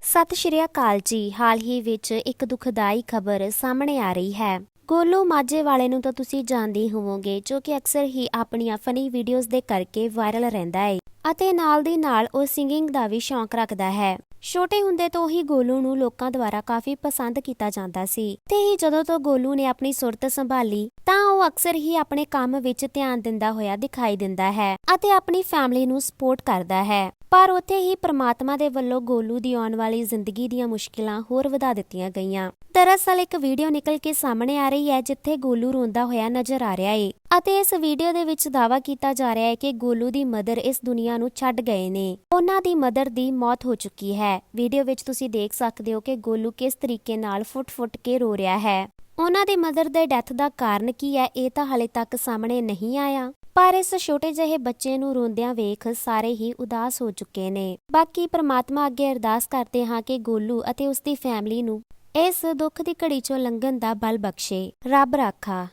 ਸਤਿ ਸ਼੍ਰੀ ਅਕਾਲ ਜੀ। ਹਾਲ ਹੀ ਵਿੱਚ ਇੱਕ ਦੁਖਦਾਈ ਖਬਰ ਸਾਹਮਣੇ ਆ ਰਹੀ ਹੈ। ਗੋਲੋ ਮਾਝੇ ਵਾਲੇ ਨੂੰ ਤਾਂ ਤੁਸੀਂ ਜਾਣਦੇ ਹੋਵੋਗੇ, ਜੋ ਕਿ ਅਕਸਰ ਹੀ ਆਪਣੀਆਂ ਫਨੀ ਵੀਡੀਓਜ਼ ਦੇ ਕਰਕੇ ਵਾਇਰਲ ਰਹਿੰਦਾ ਹੈ ਅਤੇ ਨਾਲ ਦੀ ਨਾਲ ਉਹ ਸਿੰਗਿੰਗ ਦਾ ਵੀ ਸ਼ੌਂਕ ਰੱਖਦਾ ਹੈ। ਛੋਟੇ ਹੁੰਦੇ ਤੋਂ ਹੀ ਗੋਲੂ ਨੂੰ ਲੋਕਾਂ ਦੁਆਰਾ ਕਾਫੀ ਪਸੰਦ ਕੀਤਾ ਜਾਂਦਾ ਸੀ। ਤੇ ਹੀ ਜਦੋਂ ਤੋਂ ਗੋਲੂ ਨੇ ਆਪਣੀ ਸੁਰਤ ਸੰਭਾਲੀ, ਤਾਂ ਉਹ ਅਕਸਰ ਹੀ ਆਪਣੇ ਕੰਮ ਵਿੱਚ ਧਿਆਨ ਦਿੰਦਾ ਹੋਇਆ ਦਿਖਾਈ ਦਿੰਦਾ ਹੈ ਅਤੇ ਆਪਣੀ ਫੈਮਿਲੀ ਨੂੰ ਸਪੋਰਟ ਕਰਦਾ ਹੈ। ਪਰ ਉੱਥੇ ਹੀ ਪ੍ਰਮਾਤਮਾ ਦੇ ਵੱਲੋਂ ਗੋਲੂ ਦੀ ਆਉਣ ਵਾਲੀ ਜ਼ਿੰਦਗੀ ਦੀਆਂ ਮੁਸ਼ਕਿਲਾਂ ਹੋਰ ਵਧਾ ਦਿੱਤੀਆਂ ਗਈਆਂ। ਦਰਅਸਲ ਇੱਕ ਵੀਡੀਓ ਨਿਕਲ ਕੇ ਸਾਹਮਣੇ ਆ ਰਹੀ ਹੈ, ਜਿੱਥੇ ਗੋਲੂ ਰੋਂਦਾ ਹੋਇਆ ਨਜ਼ਰ ਆ ਰਿਹਾ ਏ। ਅਤੇ ਇਸ ਵੀਡੀਓ ਦੇ ਵਿੱਚ ਦਾਅਵਾ ਕੀਤਾ ਜਾ ਰਿਹਾ ਹੈ ਕਿ ਗੋਲੂ ਦੀ ਮਦਰ ਇਸ ਦੁਨੀਆ ਨੂੰ ਛੱਡ ਗਏ ਨੇ। ਉਹਨਾਂ ਦੀ ਮਦਰ ਦੀ ਮੌਤ ਹੋ ਚੁੱਕੀ ਹੈ। ਵੀਡੀਓ ਵਿੱਚ ਤੁਸੀਂ ਦੇਖ ਸਕਦੇ ਹੋ ਕਿ ਗੋਲੂ ਕਿਸ ਤਰੀਕੇ ਨਾਲ ਫੁੱਟ-ਫੁੱਟ ਕੇ ਰੋ ਰਿਹਾ ਹੈ। ਉਹਨਾਂ ਦੀ ਮਦਰ ਦੇ ਡੈਥ ਦਾ ਕਾਰਨ ਕੀ ਹੈ, ਇਹ ਤਾਂ ਹਾਲੇ ਤੱਕ ਸਾਹਮਣੇ ਨਹੀਂ ਆਇਆ। ਪਰ ਇਸ ਛੋਟੇ ਜਿਹੇ ਬੱਚੇ ਨੂੰ ਰੋਂਦਿਆਂ ਵੇਖ ਸਾਰੇ ਹੀ ਉਦਾਸ ਹੋ ਚੁੱਕੇ ਨੇ। ਬਾਕੀ ਪ੍ਰਮਾਤਮਾ ਅੱਗੇ ਅਰਦਾਸ ਕਰਦੇ ਹਾਂ ਕਿ ਗੋਲੂ ਅਤੇ ਉਸ ਦੀ ਫੈਮਿਲੀ ਨੂੰ ਇਸ ਦੁੱਖ ਦੀ ਘੜੀ ਚੋਂ ਲੰਘਣ ਦਾ ਬਲ ਬਖਸ਼ੇ। ਰੱਬ ਰਾਖਾ।